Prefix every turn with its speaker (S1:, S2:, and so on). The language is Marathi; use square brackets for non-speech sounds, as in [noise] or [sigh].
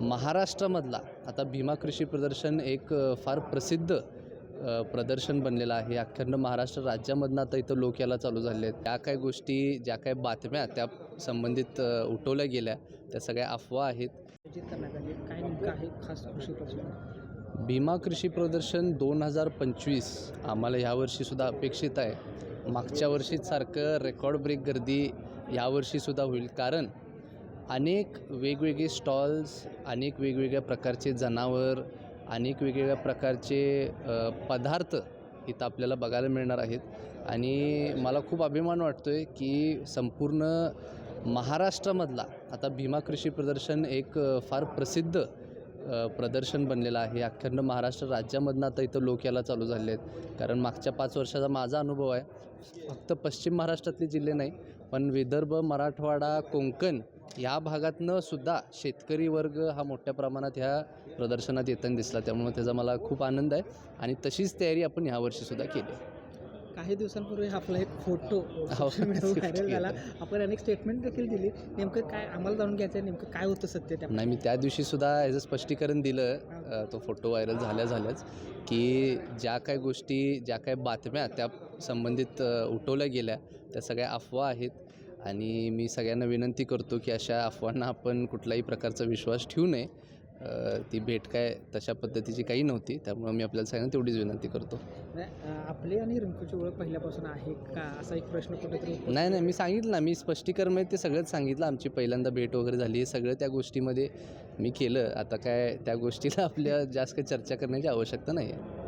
S1: महाराष्ट्रामधला आता भीमा कृषी प्रदर्शन एक फार प्रसिद्ध प्रदर्शन बनलेलं आहे. अखंड महाराष्ट्र राज्यामधनं आता इथं लोक याला चालू झाले आहेत. त्या काय गोष्टी ज्या काय बातम्या त्या संबंधित उठवल्या गेल्या त्या सगळ्या अफवा आहेत.
S2: खास कृषी प्रदर्शन?
S1: भीमा कृषी प्रदर्शन दोन हजार पंचवीस आम्हाला ह्यावर्षीसुद्धा अपेक्षित आहे. मागच्या वर्षीच सारखं रेकॉर्ड ब्रेक गर्दी यावर्षीसुद्धा होईल. कारण अनेक वेगवेगळे स्टॉल्स अनेक वेगवेगळ्या प्रकारचे जनावर अनेक वेगवेगळ्या प्रकारचे पदार्थ इथं आपल्याला बघायला मिळणार आहेत. आणि मला खूप अभिमान वाटतो आहे की संपूर्ण महाराष्ट्रामधला आता भीमा कृषी प्रदर्शन एक फार प्रसिद्ध प्रदर्शन बनलेलं आहे. अखंड महाराष्ट्र राज्यामधनं आता इथं लोक याला चालू झाले आहेत. कारण मागच्या पाच वर्षाचा माझा अनुभव आहे. फक्त पश्चिम महाराष्ट्रातले जिल्हे नाही पण विदर्भ मराठवाडा कोंकण या भागातनं सुद्धा शेतकरी वर्ग हा मोठ्या प्रमाणात ह्या प्रदर्शनात येताना दिसला. त्यामुळे त्याचा मला खूप आनंद आहे. आणि तशीच तयारी आपण ह्यावर्षीसुद्धा केली.
S2: काही दिवसांपूर्वी आपला एक फोटो
S1: हो.
S2: व्हायरल [laughs] झाला. आपण अनेक स्टेटमेंट देखील दिली. नेमकं काय आम्हाला जाणून घ्यायचं आहे नेमकं काय होतं सत्य त्या
S1: नाही मी त्या दिवशीसुद्धा ह्याचं स्पष्टीकरण दिलं. तो फोटो व्हायरल झाल्या झाल्याच. की ज्या काय गोष्टी ज्या काय बातम्या त्या संबंधित उठवल्या गेल्या त्या सगळ्या अफवा आहेत. आणि मी सगळ्यांना विनंती करतो की अशा अफवांना आपण कुठलाही प्रकारचा विश्वास ठेवू नये. ती भेट काय तशा पद्धतीची काही नव्हती त्यामुळं मी आपल्याला सगळ्यांना तेवढीच विनंती करतो.
S2: आपली आणि रिंकूची ओळख पहिल्यापासून आहे का? असा एक प्रश्न कुठेतरी
S1: नाही नाही मी सांगितलं ना मी स्पष्टीकरण म्हणजे ते सगळंच सांगितलं. आमची पहिल्यांदा भेट वगैरे झाली. हे सगळं त्या गोष्टीमध्ये मी केलं. आता काय त्या गोष्टीला आपल्या जास्त चर्चा करण्याची आवश्यकता नाही आहे